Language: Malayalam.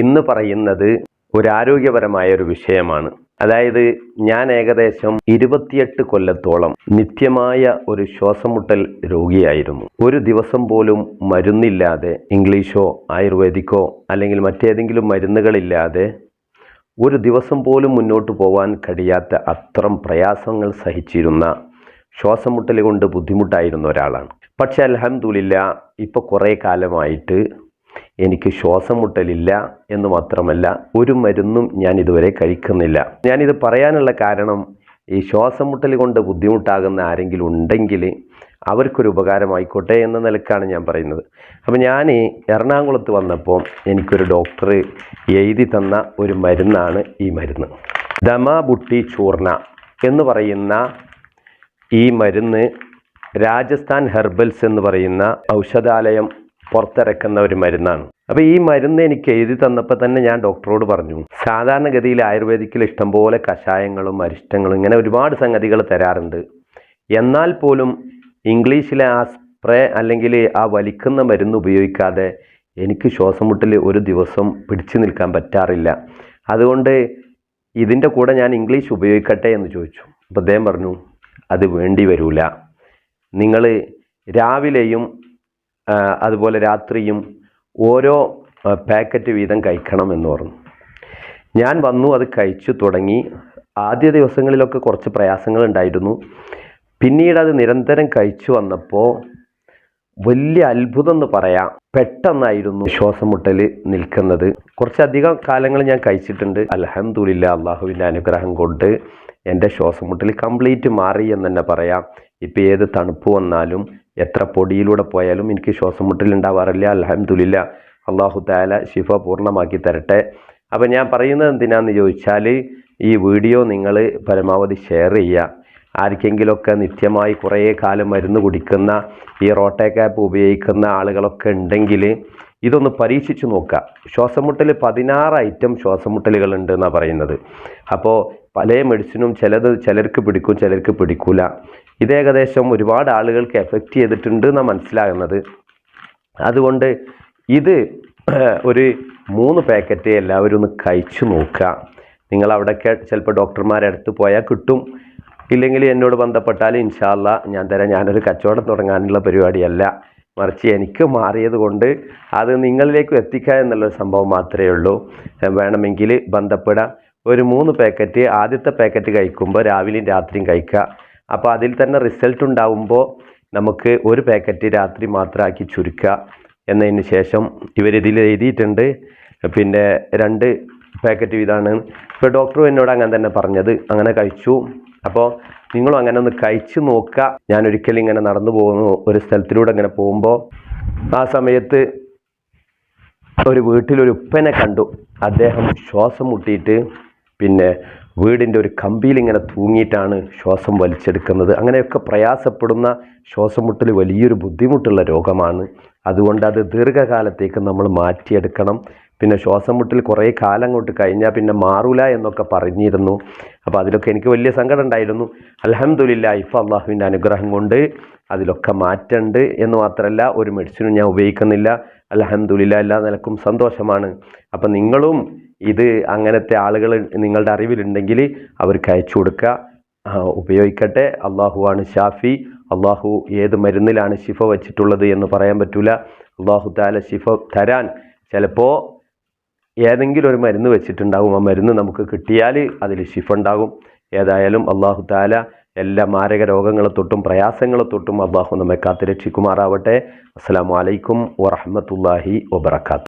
ഇന്ന് പറയുന്നത് ഒരു ആരോഗ്യപരമായ ഒരു വിഷയമാണ്. അതായത് ഞാൻ ഏകദേശം ഇരുപത്തിയെട്ട് കൊല്ലത്തോളം നിത്യമായ ഒരു ശ്വാസമുട്ടൽ രോഗിയായിരുന്നു. ഒരു ദിവസം പോലും മരുന്നില്ലാതെ ഇംഗ്ലീഷോ ആയുർവേദിക്കോ അല്ലെങ്കിൽ മറ്റേതെങ്കിലും മരുന്നുകളില്ലാതെ ഒരു ദിവസം പോലും മുന്നോട്ട് പോകാൻ കഴിയാത്ത അത്രം പ്രയാസങ്ങൾ സഹിച്ചിരുന്ന ശ്വാസമുട്ടൽ കൊണ്ട് ബുദ്ധിമുട്ടായിരുന്ന ഒരാളാണ്. പക്ഷെ അലഹമുല്ല ഇപ്പോൾ കുറേ കാലമായിട്ട് എനിക്ക് ശ്വാസം മുട്ടലില്ല എന്ന് മാത്രമല്ല ഒരു മരുന്നും ഞാൻ ഇതുവരെ കഴിക്കുന്നില്ല. ഞാനിത് പറയാനുള്ള കാരണം ഈ ശ്വാസം മുട്ടൽ കൊണ്ട് ബുദ്ധിമുട്ടാകുന്ന ആരെങ്കിലും ഉണ്ടെങ്കിൽ അവർക്കൊരു ഉപകാരമായിക്കോട്ടെ എന്ന നിലക്കാണ് ഞാൻ പറയുന്നത്. അപ്പോൾ ഞാൻ എറണാകുളത്ത് വന്നപ്പോൾ എനിക്കൊരു ഡോക്ടർ എഴുതി തന്ന ഒരു മരുന്നാണ് ഈ മരുന്ന്. ദമാബുട്ടി ചൂർണ എന്ന് പറയുന്ന ഈ മരുന്ന് രാജസ്ഥാൻ ഹെർബൽസ് എന്ന് പറയുന്ന ഔഷധാലയം പുറത്തിറക്കുന്ന ഒരു മരുന്നാണ്. അപ്പോൾ ഈ മരുന്ന് എനിക്ക് എഴുതി തന്നപ്പോൾ തന്നെ ഞാൻ ഡോക്ടറോട് പറഞ്ഞു സാധാരണഗതിയിൽ ആയുർവേദിക്കിൽ ഇഷ്ടംപോലെ കഷായങ്ങളും അരിഷ്ടങ്ങളും ഇങ്ങനെ ഒരുപാട് സംഗതികൾ തരാറുണ്ട്. എന്നാൽ പോലും ഇംഗ്ലീഷിലെ ആ സ്പ്രേ അല്ലെങ്കിൽ ആ വലിക്കുന്ന മരുന്ന് ഉപയോഗിക്കാതെ എനിക്ക് ശ്വാസം മുട്ടിൽ ഒരു ദിവസം പിടിച്ചു നിൽക്കാൻ പറ്റാറില്ല. അതുകൊണ്ട് ഇതിന്റെ കൂടെ ഞാൻ ഇംഗ്ലീഷ് ഉപയോഗിക്കട്ടെ എന്ന് ചോദിച്ചു. അപ്പോൾ അദ്ദേഹം പറഞ്ഞു അത് വേണ്ടി വരൂല. നിങ്ങൾ രാവിലെയും അതുപോലെ രാത്രിയും ഓരോ പാക്കറ്റ് വീതം കഴിക്കണം എന്ന് പറഞ്ഞു. ഞാൻ വന്നു അത് കഴിച്ചു തുടങ്ങി. ആദ്യ ദിവസങ്ങളിലൊക്കെ കുറച്ച് പ്രയാസങ്ങൾ ഉണ്ടായിരുന്നു. പിന്നീട് അത് നിരന്തരം കഴിച്ചു വന്നപ്പോൾ വലിയ അത്ഭുതം എന്ന് പറയാം. പെട്ടെന്നായിരുന്നു ശ്വാസം മുട്ടൽ നിൽക്കുന്നത്. കുറച്ചധികം കാലങ്ങൾ ഞാൻ കഴിച്ചിട്ടുണ്ട്. അലഹമുല്ല അള്ളാഹുവിന്റെ അനുഗ്രഹം കൊണ്ട് എന്റെ ശ്വാസം മുട്ടൽ കംപ്ലീറ്റ് മാറി എന്ന് തന്നെ പറയാം. ഇപ്പം ഏത് തണുപ്പ് വന്നാലും എത്ര പൊടിയിലൂടെ പോയാലും എനിക്ക് ശ്വാസം മുട്ടലുണ്ടാവാറില്ല അലഹമുല്ല അള്ളാഹു താല ശിഫ പൂർണമാക്കി തരട്ടെ. അപ്പം ഞാൻ പറയുന്നത് എന്തിനാന്ന് ചോദിച്ചാൽ ഈ വീഡിയോ നിങ്ങൾ പരമാവധി ഷെയർ ചെയ്യുക ആർക്കെങ്കിലുമൊക്കെ നിത്യമായി കുറേ കാലം മരുന്ന് കുടിക്കുന്ന ഈ റോട്ടേക്കാപ്പ് ഉപയോഗിക്കുന്ന ആളുകളൊക്കെ ഉണ്ടെങ്കിൽ ഇതൊന്ന് പരീക്ഷിച്ച് നോക്കുക ശ്വാസമുട്ടൽ പതിനാറ് ഐറ്റം ശ്വാസമുട്ടലുകൾ ഉണ്ട് എന്നാണ് പറയുന്നത്. അപ്പോൾ പല മെഡിസിനും ചിലത് ചിലർക്ക് പിടിക്കും ചിലർക്ക് പിടിക്കൂല. ഇത് ഏകദേശം ഒരുപാട് ആളുകൾക്ക് എഫക്റ്റ് ചെയ്തിട്ടുണ്ട് എന്നാണ് മനസ്സിലാകുന്നത്. അതുകൊണ്ട് ഇത് ഒരു മൂന്ന് പാക്കറ്റ് എല്ലാവരും ഒന്ന് കഴിച്ചു നോക്കുക. നിങ്ങൾ അവിടെയൊക്കെ ചിലപ്പോൾ ഡോക്ടർമാരുടെ അടുത്ത് പോയാൽ കിട്ടും. ഇല്ലെങ്കിൽ എന്നോട് ബന്ധപ്പെട്ടാൽ ഇൻഷാല്ല ഞാൻ തരാം. ഞാനൊരു കച്ചവടം തുടങ്ങാനുള്ള പരിപാടിയല്ല. മറിച്ച് എനിക്ക് മാറിയത് കൊണ്ട് അത് നിങ്ങളിലേക്ക് എത്തിക്കുക എന്നുള്ള സംഭവം മാത്രമേ ഉള്ളൂ. വേണമെങ്കിൽ ബന്ധപ്പെടാം. ഒരു മൂന്ന് പാക്കറ്റ് ആദ്യത്തെ പാക്കറ്റ് കഴിക്കുമ്പോൾ രാവിലെയും രാത്രിയും കഴിക്കുക. അപ്പോൾ അതിൽ തന്നെ റിസൾട്ട് ഉണ്ടാവുമ്പോൾ നമുക്ക് ഒരു പാക്കറ്റ് രാത്രി മാത്രമാക്കി ചുരുക്കുക എന്നതിന് ശേഷം ഇവരിതിൽ എഴുതിയിട്ടുണ്ട്. പിന്നെ രണ്ട് പാക്കറ്റ് ഇതാണ്. ഇപ്പോൾ ഡോക്ടറും എന്നോട് അങ്ങനെ തന്നെ പറഞ്ഞത്. അങ്ങനെ കഴിച്ചു. അപ്പോൾ നിങ്ങളും അങ്ങനെ ഒന്ന് കഴിച്ചു നോക്കുക ഞാൻ ഒരിക്കലും ഇങ്ങനെ നടന്നു പോകുന്നു. ഒരു സ്ഥലത്തിലൂടെ ഇങ്ങനെ പോകുമ്പോൾ ആ സമയത്ത് ഒരു വീട്ടിലൊരു ഉപ്പനെ കണ്ടു. അദ്ദേഹം ശ്വാസം മുട്ടിയിട്ട് പിന്നെ വീടിന്റെ ഒരു കമ്പിയിൽ ഇങ്ങനെ തൂങ്ങിയിട്ടാണ് ശ്വാസം വലിച്ചെടുക്കുന്നത്. അങ്ങനെയൊക്കെ പ്രയാസപ്പെടുന്ന ശ്വാസം മുട്ടൽ വലിയൊരു ബുദ്ധിമുട്ടുള്ള രോഗമാണ്. അതുകൊണ്ട് അത് ദീർഘകാലത്തേക്ക് നമ്മൾ മാറ്റിയെടുക്കണം. പിന്നെ ശ്വാസം മുട്ടൽ കുറേ കാലം കൊണ്ട് കഴിഞ്ഞാൽ പിന്നെ മാറൂല എന്നൊക്കെ പറഞ്ഞിരുന്നു. അപ്പോൾ അതിലൊക്കെ എനിക്ക് വലിയ സങ്കടം ഉണ്ടായിരുന്നു. അലഹമുല്ല ഇഫ അള്ളാഹുവിന്റെ അനുഗ്രഹം കൊണ്ട് അതിലൊക്കെ മാറ്റമുണ്ട് എന്ന് മാത്രമല്ല ഒരു മെഡിസിനും ഞാൻ ഉപയോഗിക്കുന്നില്ല. അലഹമുല്ല എല്ലാ നിലക്കും സന്തോഷമാണ്. അപ്പം നിങ്ങളും ഇത് അങ്ങനത്തെ ആളുകൾ നിങ്ങളുടെ അറിവിലുണ്ടെങ്കിൽ അവർക്ക് അയച്ചു കൊടുക്കുക. ഉപയോഗിക്കട്ടെ. അള്ളാഹുവാണ് ഷാഫി. അള്ളാഹു ഏത് മരുന്നിലാണ് ശിഫ വച്ചിട്ടുള്ളത് എന്ന് പറയാൻ പറ്റൂല. അള്ളാഹു താല ശിഫ തരാൻ. ചിലപ്പോൾ ഏതെങ്കിലും ഒരു മരുന്ന് വെച്ചിട്ടുണ്ടാകും ആ മരുന്ന് നമുക്ക് കിട്ടിയാൽ അതിൽ ശിഫ ഉണ്ടാകും. ഏതായാലും അള്ളാഹു താല എല്ലാ മാരക രോഗങ്ങളെ തൊട്ടും പ്രയാസങ്ങളെ തൊട്ടും അള്ളാഹു നമ്മെ കാത്ത് രക്ഷിക്കുമാറാവട്ടെ അസ്സാം വലൈക്കും വറഹമത്തല്ലാഹി വബർക്കാത്തു